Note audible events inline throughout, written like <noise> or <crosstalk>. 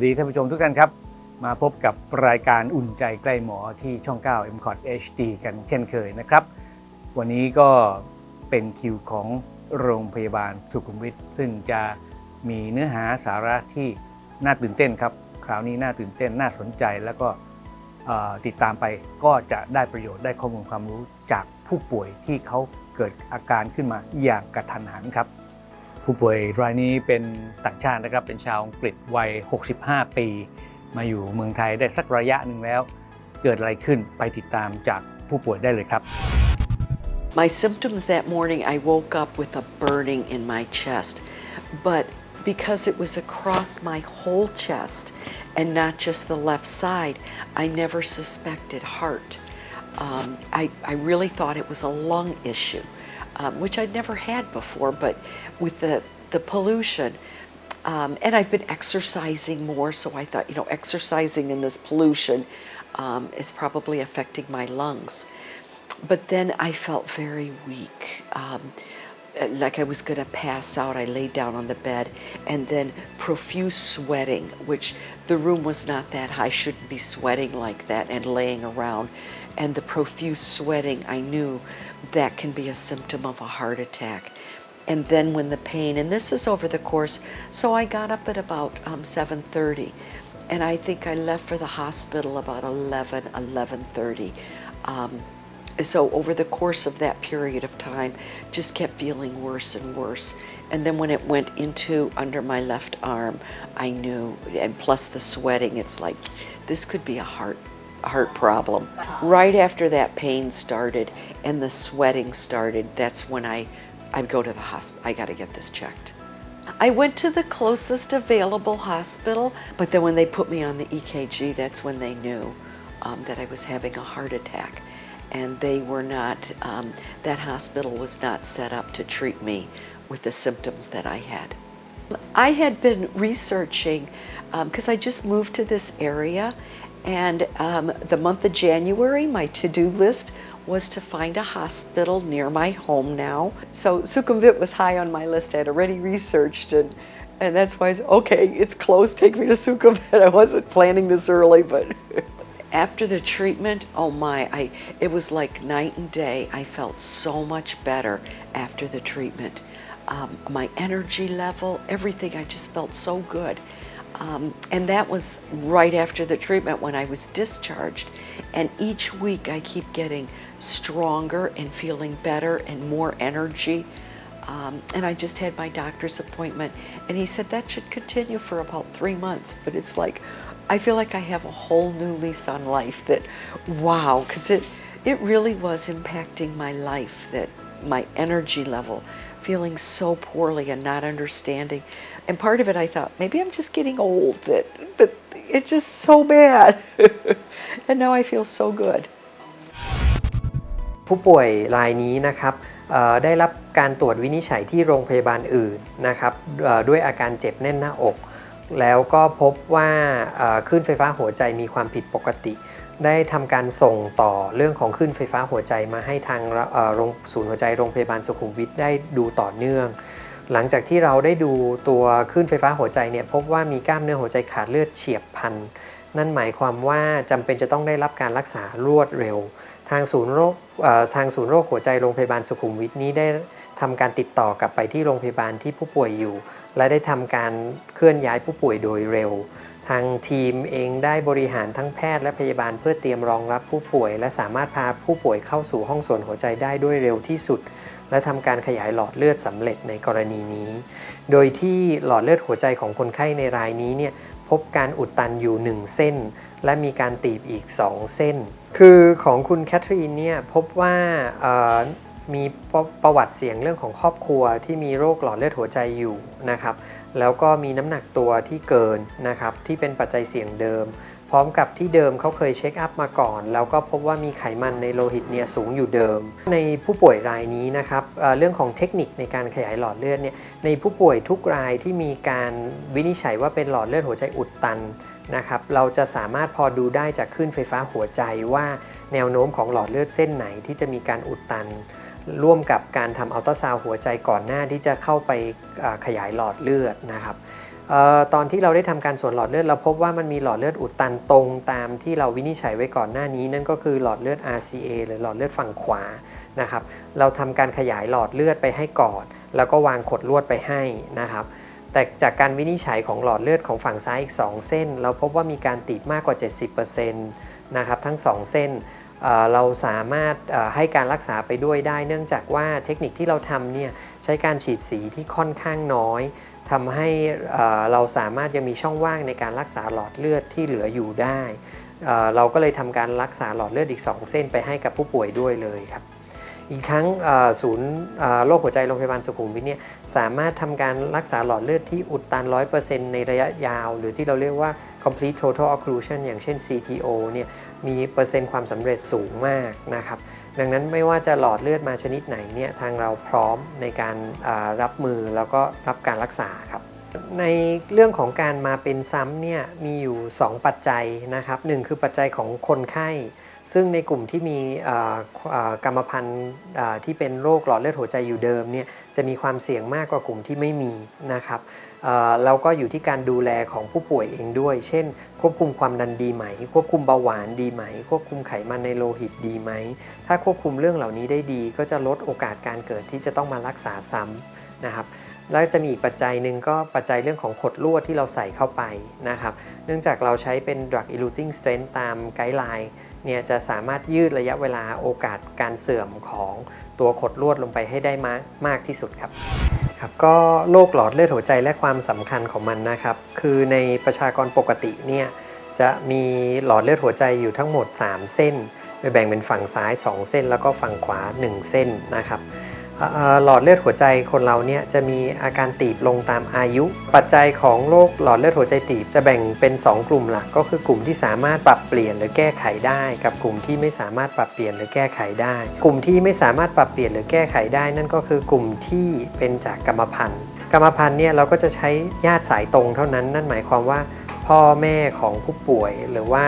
วัสดีท่านผู้ชมทุกท่านครับ มาพบกับรายการอุ่นใจใกล้หมอที่ช่อง 9 m c o t HD กันเช่นเคยนะครับ วันนี้ก็เป็นคิวของโรงพยาบาลสุขุมวิทซึ่งจะมีเนื้อหาสาระที่น่าตื่นเต้นครับ คราวนี้น่าตื่นเต้นน่าสนใจแล้วก็ติดตามไปก็จะได้ประโยชน์ได้ข้อมูลความรู้จากผู้ป่วยที่เขาเกิดอาการขึ้นมาอย่างกระทันหันครับ ผู้ป่วยรายนี้เป็นต่างชาตินะครับเป็นชาวอังกฤษวัย 65 ปี มาอยู่เมืองไทยได้สักระยะหนึ่งแล้ว เกิดอะไรขึ้นไปติดตามจากผู้ป่วยได้เลยครับ My symptoms that morning, I woke up with a burning in my chest, but because it was across my whole chest and not just the left side, I never suspected heart. Um, I, I really thought it was a lung issue, um, which I'd never had before, but with the, the pollution, um, and I've been exercising more, so I thought, you know, exercising in this pollution um, is probably affecting my lungs. But then I felt very weak. Um, like I was going to pass out. I laid down on the bed and then profuse sweating, which the room was not that high, shouldn't be sweating like that and laying around. And the profuse sweating, I knew that can be a symptom of a heart attack. And then when the pain, and this is over the course, so I got up at about um, 7:30, and I think I left for the hospital about 11, 11:30. Um, so over the course of that period of time just kept feeling worse and worse and then when it went into under my left arm i knew and plus the sweating it's like this could be a heart heart problem right after that pain started and the sweating started that's when i i go to the hospital i got to get this checked I went to the closest available hospital, but then when they put me on the EKG, that's when they knew um, that I was having a heart attack. And they were not, um, that hospital was not set up to treat me with the symptoms that I had. I had been researching because I just moved to this area, and um, the month of January, my to do list was to find a hospital near my home now. So Sukhumvit was high on my list. I had already researched and and that's why I said, okay, it's close, take me to Sukhumvit. <laughs> I wasn't planning this early, but <laughs> after the treatment, oh my, I it was like night and day. I felt so much better after the treatment. Um, my energy level, everything, I just felt so good. Um, and that was right after the treatment when I was discharged. And each week I keep getting stronger and feeling better and more energy. Um, and I just had my doctor's appointment, and he said that should continue for about three months. But it's like, I feel like I have a whole new lease on life. That, wow, because it it really was impacting my life. That my energy level, feeling so poorly and not understanding, and part of it I thought maybe I'm just getting old. That, but it's just so bad, and now I feel so good. ผู้ป่วยรายนี้นะครับได้รับการตรวจวินิจฉัยที่โรงพยาบาลอื่นนะครับด้วยอาการเจ็บแน่นหน้าอก แล้วก็พบว่าคลื่นไฟฟ้าหัวใจมีความผิดปกติ ได้ทำการส่งต่อเรื่องของคลื่นไฟฟ้าหัวใจมาให้ทางเอ่อโรงศูนย์หัวใจโรงพยาบาลสุขุมวิทได้ดูต่อเนื่อง หลังจากที่เราได้ดูตัวคลื่นไฟฟ้าหัวใจเนี่ยพบว่ามีกล้ามเนื้อหัวใจขาดเลือดเฉียบพลัน นั่นหมายความว่าจำเป็นจะต้องได้รับการรักษารวดเร็ว ทางศูนย์โรคทางศูนย์โรคหัวใจโรงพยาบาลสุขุมวิทนี้ได้ทำการติดต่อกลับไปที่โรงพยาบาลที่ผู้ป่วยอยู่ และได้ทำการเคลื่อนย้ายผู้ป่วยโดยเร็ว ทางทีมเองได้บริหารทั้งแพทย์และพยาบาลเพื่อเตรียมรองรับผู้ป่วย และสามารถพาผู้ป่วยเข้าสู่ห้องส่วนหัวใจได้ด้วยเร็วที่สุด และทำการขยายหลอดเลือดสำเร็จในกรณีนี้ โดยที่หลอดเลือดหัวใจของคนไข้ในรายนี้เนี่ยพบการอุดตันอยู่ 1 เส้น และมีการตีบอีก 2 เส้น คือของคุณแคทรีนเนี่ยพบว่ามีประวัติเสี่ยงเรื่องของครอบครัวที่มีโรคหลอดเลือดหัวใจอยู่นะครับ แล้วก็มีน้ำหนักตัวที่เกินนะครับที่เป็นปัจจัยเสี่ยงเดิม พร้อมกับที่เดิมเขาเคยเช็คอัพมาก่อน แล้วก็พบว่ามีไขมันในโลหิตเนี่ยสูงอยู่เดิม ในผู้ป่วยรายนี้นะครับเเรื่องของเทคนิคในการขยายหลอดเลือดเนี่ยในผู้ป่วยทุกรายที่มีการวินิจฉัยว่าเป็นหลอดเลือดหัวใจอุดตันนะครับเราจะสามารถพอดูได้จากคลื่นไฟฟ้าหัวใจว่าแนวโน้มของหลอดเลือดเส้นไหนที่จะมีการอุดตัน ร่วมกับการทำอัลตราซาวหัวใจก่อนหน้าที่จะเข้าไปขยายหลอดเลือดนะครับออตอนที่เราได้ทำการสวนหลอดเลือดเราพบว่ามันมีหลอดเลือดอุดตันตรงตามที่เราวินิจฉัยไว้ก่อนหน้านี้ นั่นก็คือหลอดเลือด RCA หรือหลอดเลือดฝั่งขวานะครับเราทำการขยายหลอดเลือดไปให้ก่อน แล้วก็วางขดลวดไปให้นะครับแต่จากการวินิจฉัยของหลอดเลือดของฝั่งซ้ายอีก 2 เส้น เราพบว่ามีการตีบมากกว่า 70%นะครับทั้ง 2 เส้น เราสามารถให้การรักษาไปด้วยได้ เนื่องจากว่าเทคนิคที่เราทำเนี่ยใช้การฉีดสีที่ค่อนข้างน้อยทำให้เราสามารถยังมีช่องว่างในการรักษาหลอดเลือดที่เหลืออยู่ได้เอ่อเราก็เลยทำการรักษาหลอดเลือดอีก 2 เส้นไปให้กับผู้ป่วยด้วยเลยครับ อีกทั้งศูนย์โรคหัวใจโรงพยาบาลสุขุมวิทเนี่ยสามารถทำการรักษาหลอดเลือดที่อุดตัน 100%ในระยะยาว หรือที่เราเรียกว่า complete total occlusion อย่างเช่น CTO เนี่ยมีเปอร์เซ็นต์ความสำเร็จสูงมากนะครับดังนั้นไม่ว่าจะหลอดเลือดมาชนิดไหนเนี่ยทางเราพร้อมในการรับมือแล้วก็รับการรักษาครับ ในเรื่องของการมาเป็นซ้ำเนี่ยมีอยู่ 2 ปัจจัยนะครับหนึ่งคือปัจจัยของคนไข้ ซึ่งในกลุ่มที่มีกรรมพันธุ์ที่เป็นโรคหลอดเลือดหัวใจอยู่เดิมเนี่ยจะมีความเสี่ยงมากกว่ากลุ่มที่ไม่มีนะครับแล้วก็อยู่ที่การดูแลของผู้ป่วยเองด้วย เช่น ควบคุมความดันดีไหม ควบคุมเบาหวานดีไหม ควบคุมไขมันในโลหิตดีไหม ถ้าควบคุมเรื่องเหล่านี้ได้ดี ก็จะลดโอกาสการเกิดที่จะต้องมารักษาซ้ำนะครับ แล้วจะมีอีกปัจจัยหนึ่งก็ปัจจัยเรื่องของขดลวดที่เราใส่เข้าไปนะครับ เนื่องจากเราใช้เป็น drug eluting stent ตามไกด์ไลน์เนี่ยจะสามารถยืดระยะเวลาโอกาสการเสื่อมของตัวขดลวดลงไปให้ได้มากมากที่สุดครับครับก็โรคหลอดเลือดหัวใจและความสำคัญของมันนะครับ คือในประชากรปกติเนี่ยจะมีหลอดเลือดหัวใจอยู่ทั้งหมด 3 เส้นโดยแบ่งเป็นฝั่งซ้าย 2 เส้น แล้วก็ฝั่งขวา 1 เส้นนะครับ หลอดเลือดหัวใจคนเราเนี่ยจะมีอาการตีบลงตามอายุ ปัจจัยของโรคหลอดเลือดหัวใจตีบจะแบ่งเป็น 2 กลุ่มหลักก็คือกลุ่มที่สามารถปรับเปลี่ยนหรือแก้ไขได้ กับกลุ่มที่ไม่สามารถปรับเปลี่ยนหรือแก้ไขได้ กลุ่มที่ไม่สามารถปรับเปลี่ยนหรือแก้ไขได้ นั่นก็คือกลุ่มที่เป็นจากกรรมพันธุ์กรรมพันธุ์เนี่ยเราก็จะใช้ญาติสายตรงเท่านั้น นั่นหมายความว่าพ่อแม่ของผู้ป่วยหรือว่า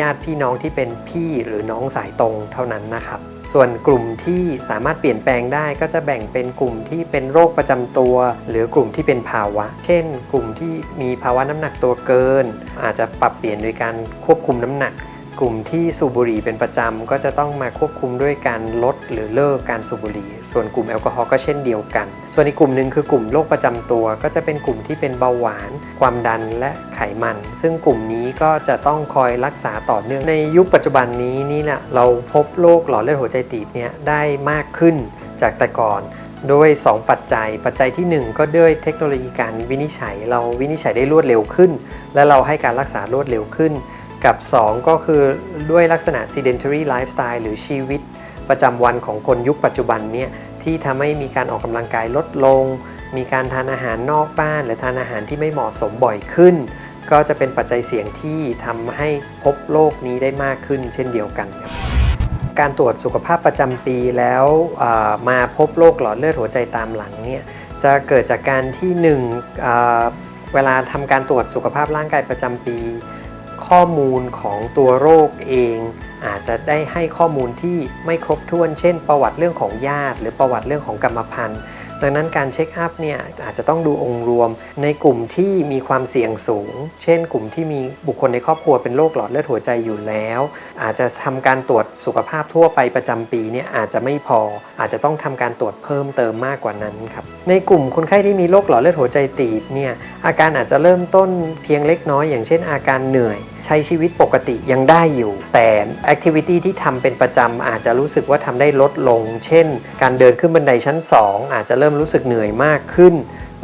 ญาติพี่น้องที่เป็นพี่หรือน้องสายตรงเท่านั้นนะครับ ส่วนกลุ่มที่สามารถเปลี่ยนแปลงได้ก็จะแบ่งเป็นกลุ่มที่เป็นโรคประจำตัว หรือกลุ่มที่เป็นภาวะ เช่น กลุ่มที่มีภาวะน้ำหนักตัวเกิน อาจจะปรับเปลี่ยนโดยการควบคุมน้ำหนัก กลุ่มที่สูบบุหรี่เป็นประจำก็จะต้องมาควบคุมด้วยการลดหรือเลิกการสูบบุหรี่ ส่วนกลุ่มแอลกอฮอล์ก็เช่นเดียวกัน ส่วนอีกกลุ่มหนึ่งคือกลุ่มโรคประจำตัว ก็จะเป็นกลุ่มที่เป็นเบาหวาน ความดันและไขมัน ซึ่งกลุ่มนี้ก็จะต้องคอยรักษาต่อเนื่องในยุคปัจจุบันนี้นี่แหละเราพบโรคหลอดเลือดหัวใจตีบเนี่ยได้มากขึ้นจากแต่ก่อนโดย2 ปัจจัย ปัจจัยที่ 1 ก็ด้วยเทคโนโลยีการวินิจฉัย เราวินิจฉัยได้รวดเร็วขึ้น และเราให้การรักษารวดเร็วขึ้น กับ 2 ก็คือด้วยลักษณะ sedentary lifestyle หรือชีวิตประจำวันของคนยุคปัจจุบันเนี่ยที่ทำให้มีการออกกำลังกายลดลง มีการทานอาหารนอกบ้าน หรือทานอาหารที่ไม่เหมาะสมบ่อยขึ้น ก็จะเป็นปัจจัยเสี่ยงที่ทำให้พบโรคนี้ได้มากขึ้น เช่นเดียวกันครับการตรวจสุขภาพประจำปีแล้วมาพบโรคหลอดเลือดหัวใจตามหลังเนี่ยจะเกิดจากการที่หนึ่งเวลาทำการตรวจสุขภาพร่างกายประจำปี ข้อมูลของตัวโรคเอง อาจจะได้ให้ข้อมูลที่ไม่ครบถ้วน เช่น ประวัติเรื่องของญาติ หรือประวัติเรื่องของกรรมพันธุ์ ดังนั้นการเช็คอัพเนี่ยอาจจะต้องดูองค์รวมในกลุ่มที่มีความเสี่ยงสูง เช่น กลุ่มที่มีบุคคลในครอบครัวเป็นโรคหลอดเลือดหัวใจอยู่แล้ว อาจจะทำการตรวจสุขภาพทั่วไปประจำปีเนี่ยอาจจะไม่พอ อาจจะต้องทำการตรวจเพิ่มเติมมากกว่านั้นครับในกลุ่มคนไข้ที่มีโรคหลอดเลือดหัวใจตีบเนี่ยอาการอาจจะเริ่มต้นเพียงเล็กน้อย อย่างเช่นอาการเหนื่อย ใช้ชีวิตปกติยังได้อยู่ แต่แอคทิวิตี้ที่ทำเป็นประจำอาจจะรู้สึกว่าทำได้ลดลง เช่น การเดินขึ้นบันไดชั้น 2 อาจจะเริ่มรู้สึกเหนื่อยมากขึ้น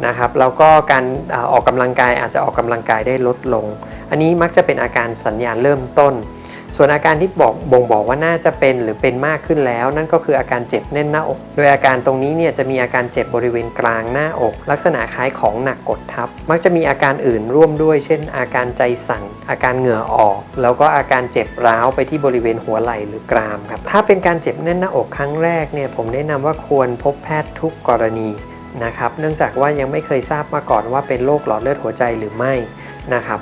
นะครับแล้วก็การอออกกำลังกายอาจจะออกกำลังกายได้ลดลง อันนี้มักจะเป็นอาการสัญญาณเริ่มต้น ส่วนอาการที่บอกบ่งบอกว่าน่าจะเป็นหรือเป็นมากขึ้นแล้ว นั่นก็คืออาการเจ็บแน่นหน้าอก โดยอาการตรงนี้เนี่ยจะมีอาการเจ็บบริเวณกลางหน้าอก ลักษณะคล้ายของหนักกดทับ มักจะมีอาการอื่นร่วมด้วย เช่น อาการใจสั่น อาการเหงื่อออก แล้วก็อาการเจ็บร้าวไปที่บริเวณหัวไหล่หรือกรามครับ ถ้าเป็นการเจ็บแน่นหน้าอกครั้งแรกเนี่ยผมแนะนำว่าควรพบแพทย์ทุกกรณีนะครับ เนื่องจากว่ายังไม่เคยทราบมาก่อนว่าเป็นโรคหลอดเลือดหัวใจหรือไม่นะครับ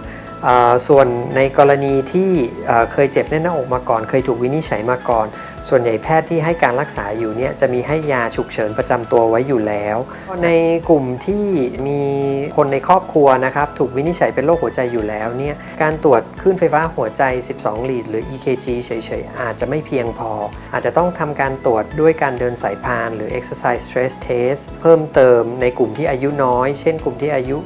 ส่วนในกรณีที่อ่าเคยเจ็บแน่นหน้าอกมาก่อน เคยถูกวินิจฉัยมาก่อน ส่วนใหญ่แพทย์ที่ให้การรักษาอยู่เนี่ยจะมีให้ยาฉุกเฉินประจำตัวไว้อยู่แล้ว ในกลุ่มที่มีคนในครอบครัวนะครับถูกวินิจฉัยเป็นโรคหัวใจอยู่แล้วเนี่ยการตรวจคลื่นไฟฟ้าหัวใจ 12 ลีด หรือ EKG เฉยๆ อาจจะไม่เพียงพอ อาจจะต้องทำการตรวจด้วยการเดินสายพาน หรือ exercise stress test เพิ่มเติมในกลุ่มที่อายุน้อย เช่นกลุ่มที่อายุ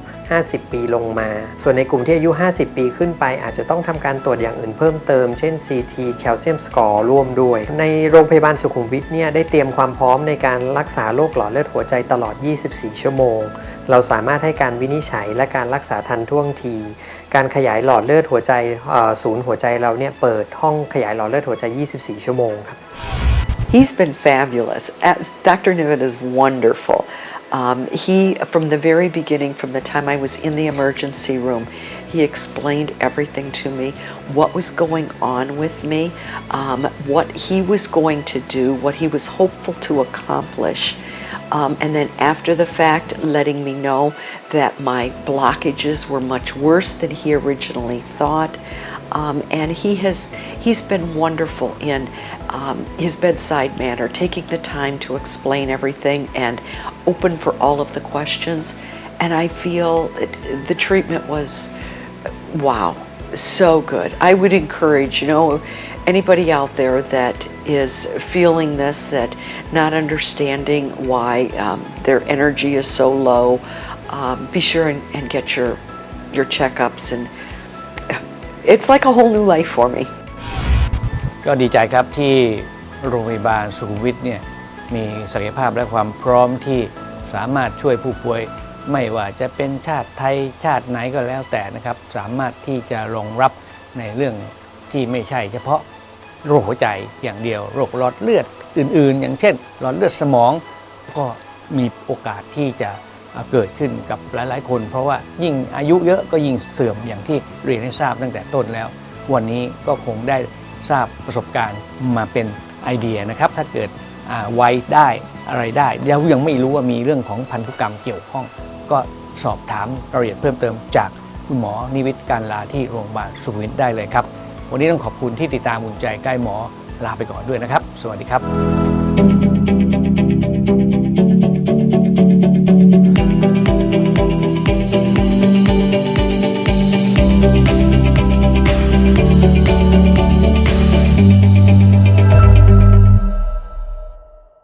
50 ปีลงมา ส่วนในกลุ่มที่อายุ 50 ปีขึ้นไป อาจจะต้องทำการตรวจอย่างอื่นเพิ่มเติม เช่น CT Calcium Score ร่วมด้วย ในโรงพยาบาลสุขุมวิทเนี่ยได้เตรียมความพร้อมในการรักษาโรคหลอดเลือดหัวใจตลอด 24 ชั่วโมง เราสามารถให้การวินิจฉัยและการรักษาทันท่วงที การขยายหลอดเลือดหัวใจศูนย์หัวใจเราเนี่ยเปิดห้องขยายหลอดเลือดหัวใจ 24 ชั่วโมงครับ He's been fabulous. Dr. Niven is wonderful. Um, he, from the very beginning, from the time I was in the emergency room, he explained everything to me, what was going on with me, um, what he was going to do, what he was hopeful to accomplish. Um, and then after the fact, letting me know that my blockages were much worse than he originally thought. Um, and he has he's been wonderful in um, his bedside manner, taking the time to explain everything and open for all of the questions. And I feel it, the treatment was wow, so good. I would encourage you know anybody out there that is feeling this, that not understanding why um, their energy is so low, um, be sure and, and get your your checkups and it's like a whole new life for me. ก็ดีใจครับที่โรงพยาบาลสุขุมวิทเนี่ยมีศักยภาพและความพร้อมที่สามารถช่วยผู้ป่วย ไม่ว่าจะเป็นชาติไทยชาติไหนก็แล้วแต่นะครับ สามารถที่จะรองรับในเรื่องที่ไม่ใช่เฉพาะ โรคหัวใจอย่างเดียว โรคหลอดเลือดอื่น ๆ อย่างเช่น หลอดเลือดสมองก็มีโอกาสที่จะเกิดขึ้นกับหลาย ๆ คน เพราะว่ายิ่งอายุเยอะก็ยิ่งเสื่อมอย่างที่เรียนให้ทราบตั้งแต่ต้นแล้ว วันนี้ก็คงได้ทราบประสบการณ์มาเป็นไอเดียนะครับ ถ้าเกิดอ่าไวได้อะไรได้แล้วยังไม่รู้ว่ามีเรื่องของพันธุกรรมเกี่ยวข้อง ก็สอบถามรายละเอียดเพิ่มเติมจากคุณหมอนิวิทย์การลาที่โรงพยาบาลสุขวิทได้เลยครับ วันนี้ต้องขอบคุณที่ติดตามอุ่นใจใกล้หมอลาไปก่อนด้วยนะครับ สวัสดีครับ